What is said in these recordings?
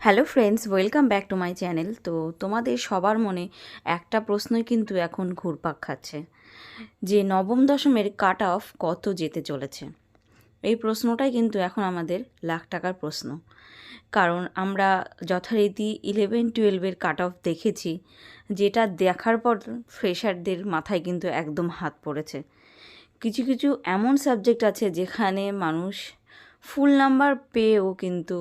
Hello friends welcome back to my channel তো তোমাদের সবার মনে একটা প্রশ্নই কিন্তু এখন ঘুরপাক খাচ্ছে। যে নবম দশমের কাট অফ কত যেতে চলেছে? এই প্রশ্নটাই কিন্তু এখন আমাদের লাখ টাকার প্রশ্ন। কারণ আমরা যথারীতি ইলেভেন টুয়েলভের কাট অফ দেখেছি, যেটা দেখার পর ফ্রেশারদের মাথায় কিন্তু একদম হাত পড়েছে। কিছু কিছু এমন সাবজেক্ট আছে যেখানে মানুষ ফুল নাম্বার পেয়েও কিন্তু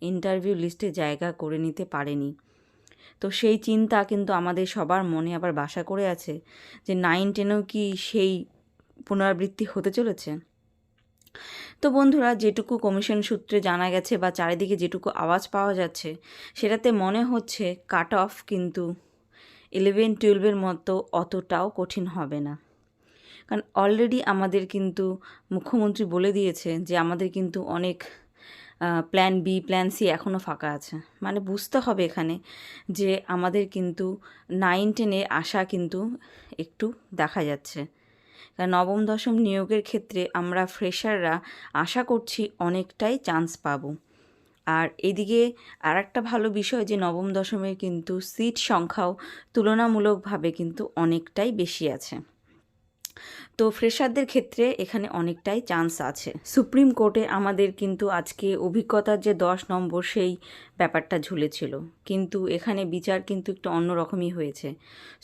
ইন্টারভিউ লিস্টে জায়গা করে নিতে পারেনি। তো সেই চিন্তা কিন্তু আমাদের সবার মনে আবার বাসা করে আছে যে নাইন টেনেও কি সেই পুনরাবৃত্তি হতে চলেছে? তো বন্ধুরা, যেটুকু কমিশন সূত্রে জানা গেছে বা চারিদিকে যেটুকু আওয়াজ পাওয়া যাচ্ছে, সেটাতে মনে হচ্ছে কাট অফ কিন্তু ইলেভেন টুয়েলভের মতো অতটাও কঠিন হবে না। কারণ অলরেডি আমাদের কিন্তু মুখ্যমন্ত্রী বলে দিয়েছে যে আমাদের কিন্তু অনেক প্ল্যান বি প্ল্যান সি এখনও ফাঁকা আছে। মানে বুঝতে হবে এখানে যে আমাদের কিন্তু নাইন টেনে আসা কিন্তু একটু দেখা যাচ্ছে। কারণ নবম, দশম নিয়োগের ক্ষেত্রে আমরা ফ্রেশাররা আশা করছি অনেকটাই চান্স পাবো। আর এদিকে আর একটা ভালো বিষয় যে নবম, দশমের কিন্তু সিট সংখ্যাও তুলনামূলকভাবে কিন্তু অনেকটাই বেশি আছে। তো ফ্রেশারদের ক্ষেত্রে এখানে অনেকটাই চান্স আছে। সুপ্রিম কোর্টে আমাদের কিন্তু আজকে অভিজ্ঞতার যে দশ নম্বর সেই ব্যাপারটা ঝুলেছিল। কিন্তু এখানে বিচার কিন্তু একটু অন্যরকমই হয়েছে।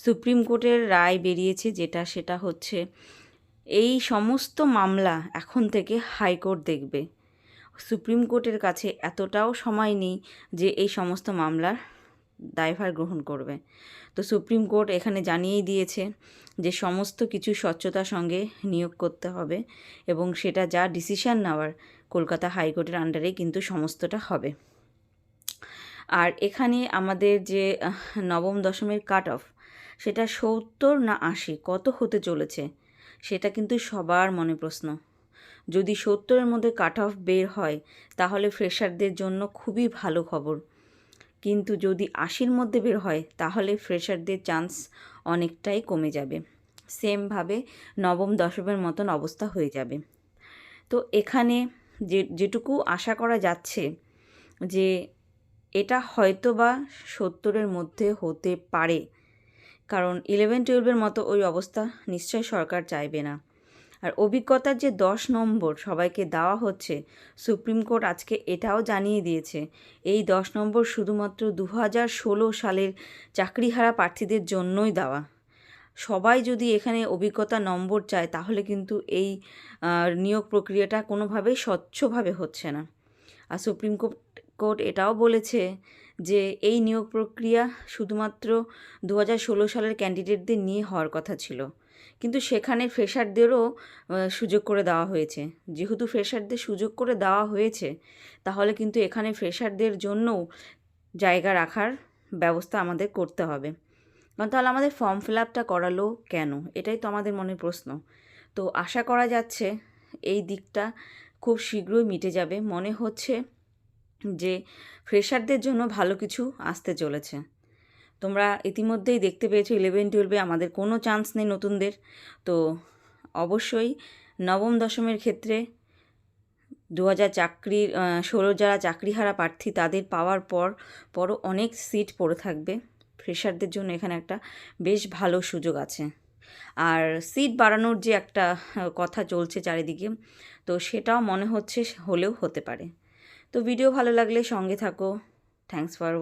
সুপ্রিম কোর্টের রায় বেরিয়েছে যেটা, সেটা হচ্ছে এই সমস্ত মামলা এখন থেকে হাইকোর্ট দেখবে। সুপ্রিম কোর্টের কাছে এতটাও সময় নেই যে এই সমস্ত মামলার দায়ভার গ্রহণ করবে। তো সুপ্রিম কোর্ট এখানে জানিয়েই দিয়েছে যে সমস্ত কিছু স্বচ্ছতার সঙ্গে নিয়োগ করতে হবে এবং সেটা যা ডিসিশান নেওয়ার কলকাতা হাইকোর্টের আন্ডারে কিন্তু সমস্তটা হবে। আর এখানে আমাদের যে নবম দশমের কাট অফ সেটা সত্তর না আশি, কত হতে চলেছে সেটা কিন্তু সবার মনে প্রশ্ন। যদি সত্তরের মধ্যে কাট অফ বের হয়, তাহলে ফ্রেশারদের জন্য খুবই ভালো খবর। কিন্তু যদি আশির মধ্যে বের হয়, তাহলে ফ্রেশারদের চান্স অনেকটাই কমে যাবে। সেমভাবে নবম, দশমের মতন অবস্থা হয়ে যাবে। তো এখানে যে, যেটুকু আশা করা যাচ্ছে যে, এটা হয়তো বা সত্তরের মধ্যে হতে পারে। কারণ ইলেভেন টুয়েলভের মতো ওই অবস্থা নিশ্চয় সরকার চাইবে না। আর অভিজ্ঞতার যে দশ নম্বর সবাইকে দেওয়া হচ্ছে, সুপ্রিম কোর্ট আজকে এটাও জানিয়ে দিয়েছে। এই দশ নম্বর শুধুমাত্র দু হাজার ষোলো সালের চাকরিহারা প্রার্থীদের জন্যই দেওয়া। সবাই যদি এখানে অভিজ্ঞতা নম্বর চায়, তাহলে কিন্তু এই নিয়োগ প্রক্রিয়াটা কোনোভাবেই স্বচ্ছভাবে হচ্ছে না। আর সুপ্রিম কোর্ট কোর্ট এটাও বলেছে যে এই নিয়োগ প্রক্রিয়া শুধুমাত্র দু হাজার ষোলো সালের ক্যান্ডিডেটদের নিয়ে হওয়ার কথা ছিল। কিন্তু সেখানে ফ্রেশারদেরও সুযোগ করে দেওয়া হয়েছে। যেহেতু ফ্রেশারদের সুযোগ করে দেওয়া হয়েছে, তাহলে কিন্তু এখানে ফ্রেশারদের জন্যও জায়গা রাখার ব্যবস্থা আমাদের করতে হবে। কারণ তাহলে আমাদের ফর্ম ফিল আপটা করালো কেন? এটাই তো আমাদের মনে প্রশ্ন। তো আশা করা যাচ্ছে এই দিকটা খুব শীঘ্রই মিটে যাবে। মনে হচ্ছে যে ফ্রেশারদের জন্য ভালো কিছু আসতে চলেছে। তোমরা ইতিমধ্যেই দেখতে পেয়েছ ইলেভেন টুয়েলভে আমাদের কোনো চান্স নেই নতুনদের। তো অবশ্যই নবম, দশমের ক্ষেত্রে দু হাজার চাকরির ষোলো যারা চাকরিহারা প্রার্থী, তাদের পাওয়ার পর, পরও অনেক সিট পড়ে থাকবে। ফ্রেশারদের জন্য এখানে একটা বেশ ভালো সুযোগ আছে। আর সিট বাড়ানোর যে একটা কথা চলছে চারিদিকে, তো সেটাও মনে হচ্ছে হলেও হতে পারে। তো ভিডিও ভালো লাগলে সঙ্গে থাকো। Thanks for